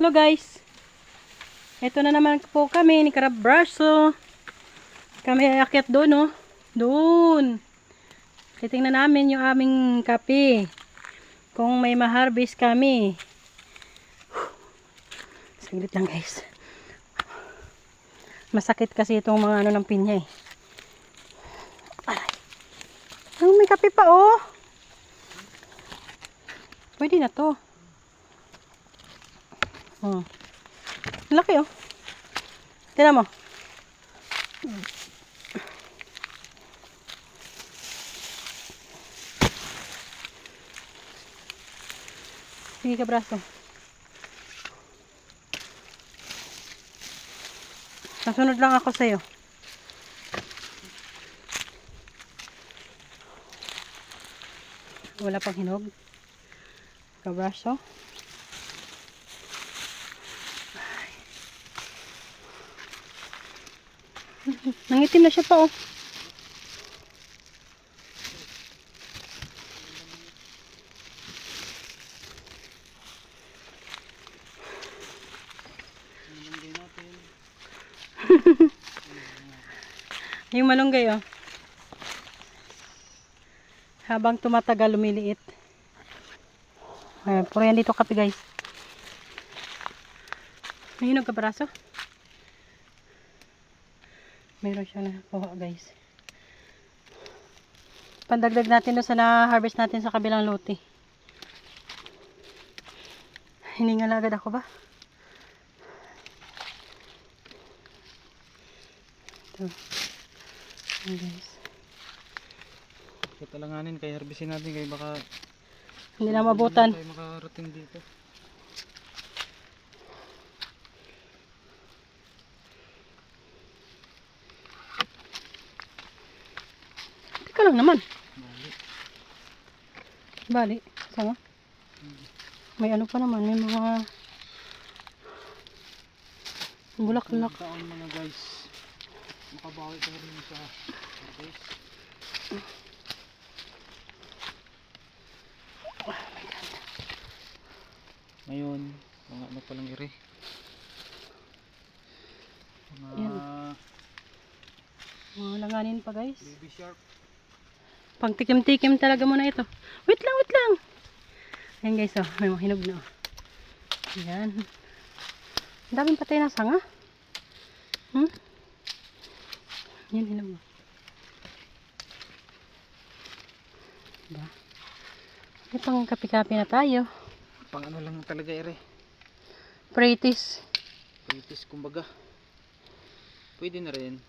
Hello guys. Ito na naman po kami ni Carabraso. Kami ay doon, no? Doon. Titingnan namin yung aming kape. Kung may ma-harvest kami. Saglit lang guys. Masakit kasi itong mga ano ng pinya eh. Ay. Ay, may kape pa oh. Pwede na to. Hmm. Laki oh. Tignan mo. Sige ka braso. Nasunod lang ako sa'yo. Wala pang hinog. Kabraso. Nangitim na siya pa oh. Yung malunggay oh. Habang tumatagal lumiliit. Ayan, puro yan dito kape guys. May hinog ka braso? Meron siya nakuha guys. Pandagdag natin doon sa na-harvest natin sa kabilang lote. Hiningal agad ako ba? Ito. Ayan guys. Katalanganin kay harbisin natin kay baka Hindi na mabutan. tayo makarating dito. Lang naman. Bali. Sama. May ano pa naman. May mga bulaklak. Taon mga guys. Makabawi ka rin sa guys. Ngayon, mga ano pa lang iri. Mga Yan. Mga langanin pa guys. baby shark. Pang tikim-tikim talaga muna ito. Wait lang, wait lang. Ayan guys, oh, may mga hinog na. oh. Ayan. Ang daming patay na sanga. Hmm? Yan, hinog. oh. Diba? May pang kapi-kapi na tayo. Pang ano lang talaga iri. Pratis. Politis kumbaga. Pwede na rin.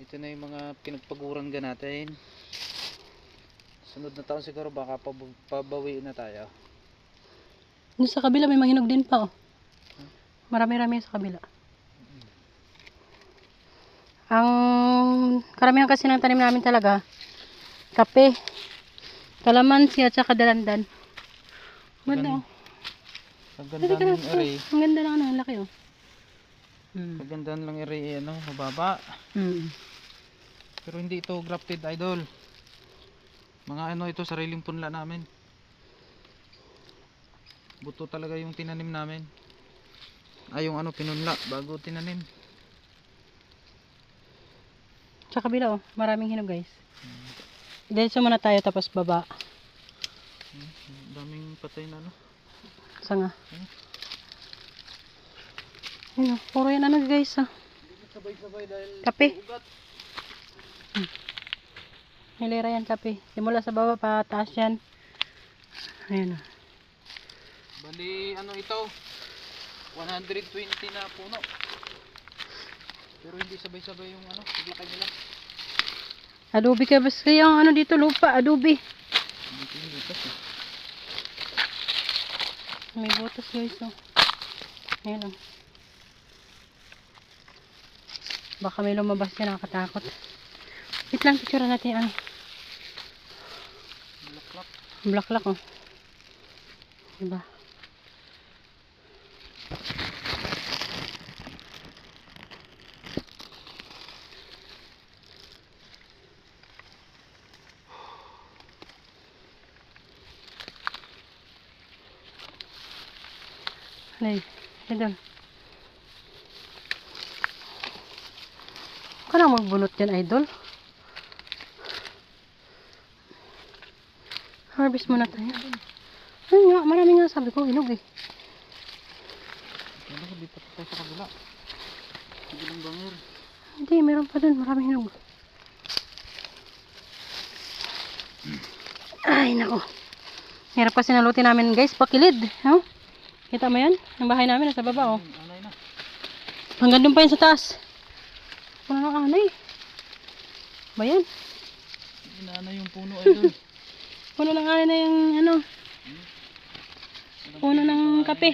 Ito na yung mga pinagpaguran ka natin. Sunod na taon siguro baka pab- pabawiin na tayo. Yung sa kabila may mga hinog din pa, oh. Marami-rami sa kabila. Ang karamihan kasi ng tanim namin talaga, kape, kalamansi at saka dalandan. Ganda, oh. Ang Pwede ganda ng ere. ang ganda ng ano, ang laki, oh. Mm. Ganda lang ere, ano, mababa. Mm. Pero hindi ito grafted idol. Mga ano ito, sariling punla namin. Buto talaga yung tinanim namin. Ay, yung ano, pinunla, bago tinanim. Sa kabila, oh. Maraming hinog, guys. Diretso muna tayo, tapos baba. Hmm, daming patay na ano. Sanga. Ayun, oh. Puro yan ano, guys, ah. Sabay-sabay dahil Kape. ugat. Hilera yan kape. Simula sa baba pa taas yan. Ayan. oh. Bali, ano ito? 120 na puno. Pero hindi sabay-sabay yung ano, paglakay nila. Adobe ka bas kaya ang ano dito lupa, adobe. Ko yung butas eh. May butas guys oh. Ayan oh. Baka may lumabas yan nakakatakot. Wait lang, picture natin ano. Bulaklak. Bulaklak oh. Diba? Nay, idol. Ka na magbunot yan, idol. Harvest muna tayo. Ayun nga, marami nga sabi ko, hinog eh. Ano ko, lipat tayo sa kabila. Kabilang bangir. Hindi, meron pa dun, marami hinog. Ay, nako. Hirap kasi nalutin namin guys, pakilid. No? Kita mo yan? Ang bahay namin nasa baba, oh. Hanggang doon pa yun sa taas. Puno ng anay. Ba yan? Inaanay yung puno idol. Puno ng anay na yung ano. Puno ng kape.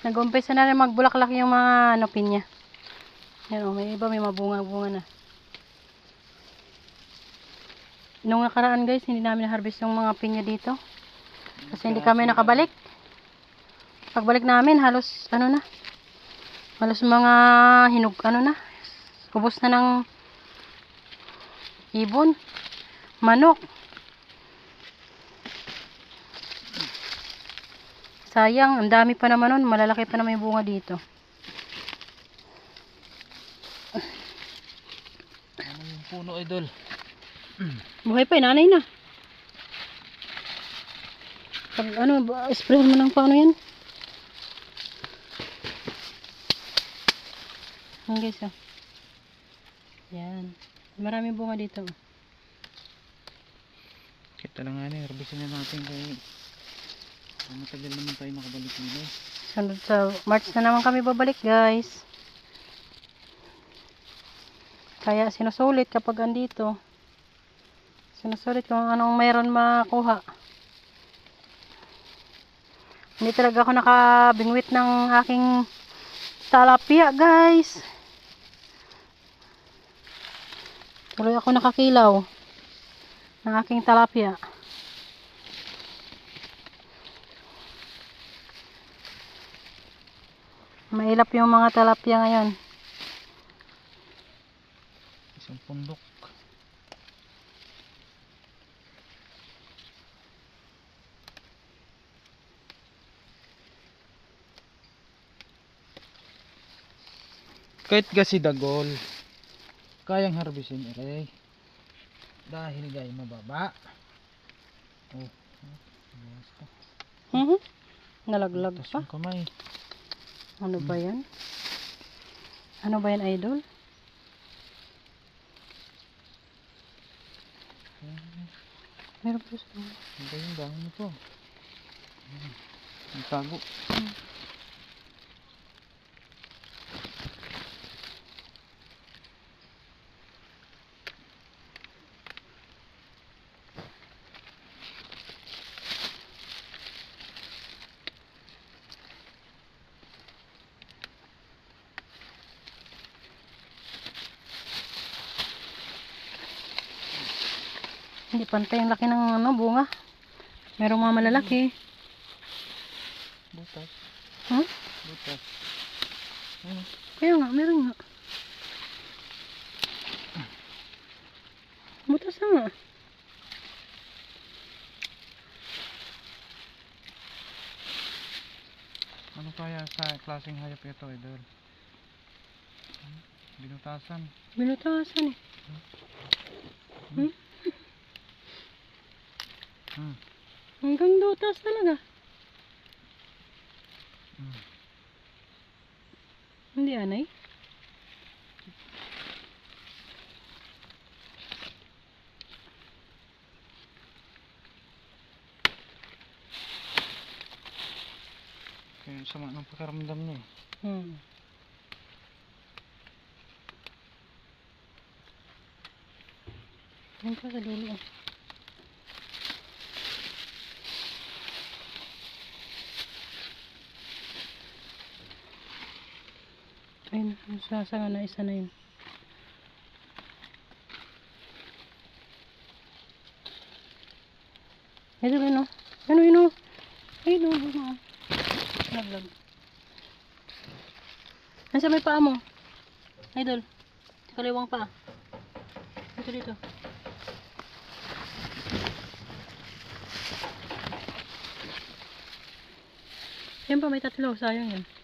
Nag-umpisa na rin magbulaklak yung mga ano, pinya. Yan oh, may iba may mabunga-bunga na. Nung nakaraan guys, hindi namin na-harvest yung mga pinya dito. Kasi hindi kami nakabalik. Pagbalik namin, halos ano na. Halos mga hinog, ano na. Ubos na ng ibon. Manok. Sayang, ang dami pa naman nun. Malalaki pa naman yung bunga dito. Ano yung puno idol? Buhay pa, nanay na. Pag ano, sprayan mo ng paano yan? Yan guys, oh. Yan. Maraming bunga dito. oh. Kita lang nga na, herbisin na natin kay matagal naman tayo nakabalik nila. eh. Sunod sa March na naman kami babalik, guys. Kaya sinusulit kapag andito. Sinusulit kung anong mayroon makuha. Hindi talaga ako nakabingwit ng aking talapia, guys. Tuloy ako nakakilaw ng aking talapia. Mailap yung mga talapia ngayon. Isang pundok. Kahit kasi dagol, kayang harbisin aray. Dahil gay mababa. Oh, pa. Mhm. Nalaglag pa. kamay. Ano ba yan? Ano ba yan, idol? Meron pa sa Ano ba yung dahon nito? Hmm. Ang tago. Hindi pantay ang laki ng ano, bunga. Merong mga malalaki. Butas. Huh? Butas. Ano? Kaya nga, meron nga. Butas na nga. Ano kaya sa klaseng hayop ito, idol? Hmm? Binutasan. Binutasan eh. Hmm? Hmm. Dutas talaga. Hmm. Hindi anay. Kaya sama ng pakiramdam niya eh. Hmm. Yan pa sa dulo. Ayun, sasanga na isa na yun. Ito yun o. Ano yun oh? o? Ayun o, buma. Laglag. Nasa may paa mo? Idol. Sa kaliwang paa. Dito dito. Yan pa may tatlo. Sayang yan.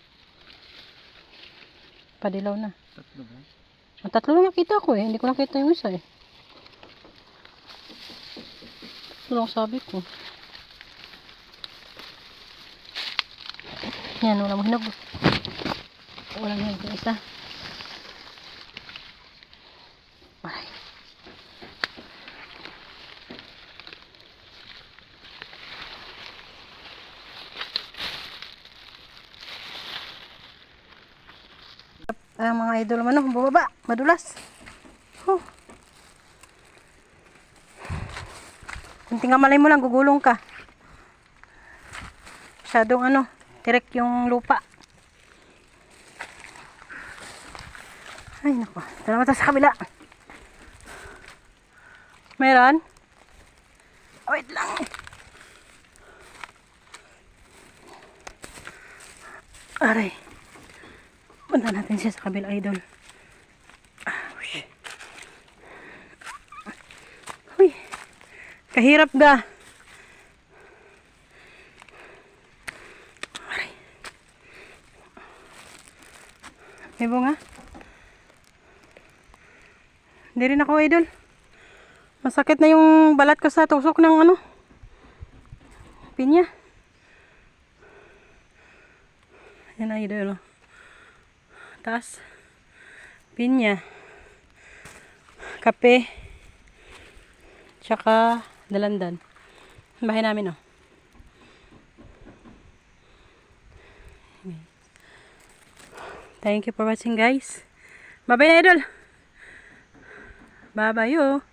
Padilaw na. Tatlo ba? Ang tatlo lang nakita ko eh. Hindi ko nakita yung isa eh. Tatlo lang sabi ko. Yan, wala mo hinog. Walang hinog yung isa. Ah, mga idol man, oh, bumaba, madulas. Oh. Kunting malay mo lang, gugulong ka. Masyadong ano, tirek yung lupa. Ay, nako. Ito naman sa kabila. Meron? Wait lang. Aray. Natin siya sa kabila, idol. Uy. Kahirap ga. May bunga? Hindi rin ako, idol. Masakit na yung balat ko sa tusok ng ano. Pinya. Yan, idol. oh. Taas. Pinya. Kape. Tsaka dalandan. Bahay namin, oh. Thank you for watching, guys. Bye-bye idol. Bye-bye, oh.